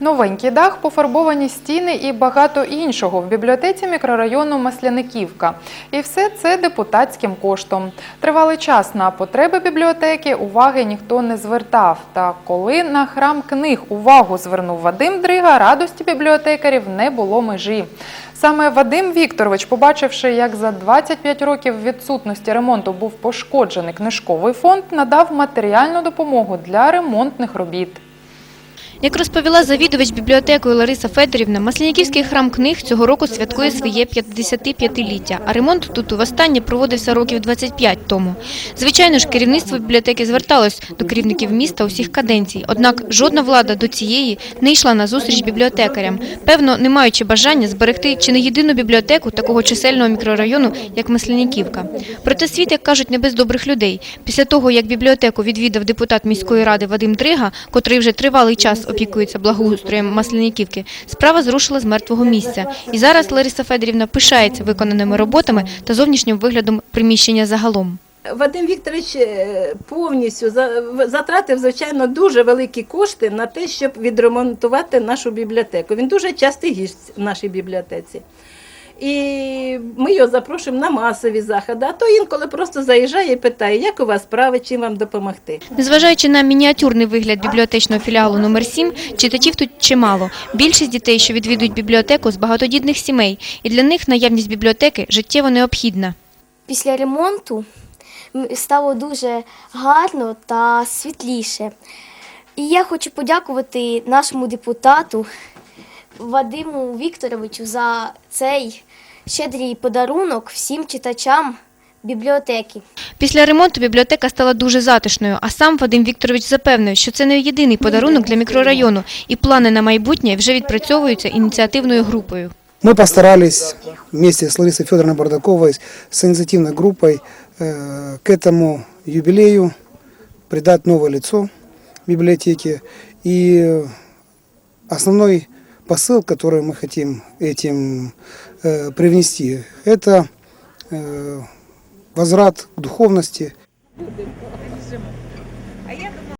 Новенький дах, пофарбовані стіни і багато іншого в бібліотеці мікрорайону Масляниківка. І все це депутатським коштом. Тривалий час на потреби бібліотеки уваги ніхто не звертав. Та коли на храм книг увагу звернув Вадим Дрига, радості бібліотекарів не було межі. Саме Вадим Вікторович, побачивши, як за 25 років відсутності ремонту був пошкоджений книжковий фонд, надав матеріальну допомогу для ремонтних робіт. Як розповіла завідувач бібліотекою Лариса Федорівна, Масляніківський храм книг цього року святкує своє 55-ліття, а ремонт тут востаннє проводився років 25 тому. Звичайно ж, керівництво бібліотеки зверталось до керівників міста усіх каденцій, однак жодна влада до цієї не йшла на зустріч бібліотекарям, певно, не маючи бажання зберегти чи не єдину бібліотеку такого чисельного мікрорайону, як Масляніківка. Проте світ, як кажуть, не без добрих людей. Після того, як бібліотеку відвідав депутат міської ради Вадим Дрига, котрий вже тривалий час опікується благоустроєм масляниківки. справа зрушила з мертвого місця. І зараз Лариса Федорівна пишається виконаними роботами та зовнішнім виглядом приміщення загалом. Вадим Вікторович е, повністю затратив, звичайно, дуже великі кошти на те, щоб відремонтувати нашу бібліотеку. Він дуже частий гість в нашій бібліотеці. І ми його запрошуємо на масові заходи, а то інколи просто заїжджає і питає, як у вас справи, чим вам допомогти. Незважаючи на мініатюрний вигляд бібліотечного філіалу номер 7 читачів тут чимало. Більшість дітей, що відвідують бібліотеку, з багатодітних сімей, і для них наявність бібліотеки життєво необхідна. Після ремонту стало дуже гарно та світліше. І я хочу подякувати нашому депутату Вадиму Вікторовичу за цей щедрий подарунок всім читачам бібліотеки. Після ремонту бібліотека стала дуже затишною, а сам Вадим Вікторович запевнив, що це не єдиний подарунок для мікрорайону, і плани на майбутнє вже відпрацьовуються ініціативною групою. Мы постарались вместе с Ларисой Федоровной Бардаковой, с инициативной группой э, к этому юбилею придать новое лицо библиотеке. И э, основной посыл, который мы хотим этим э, привнести, это э, возврат к духовности,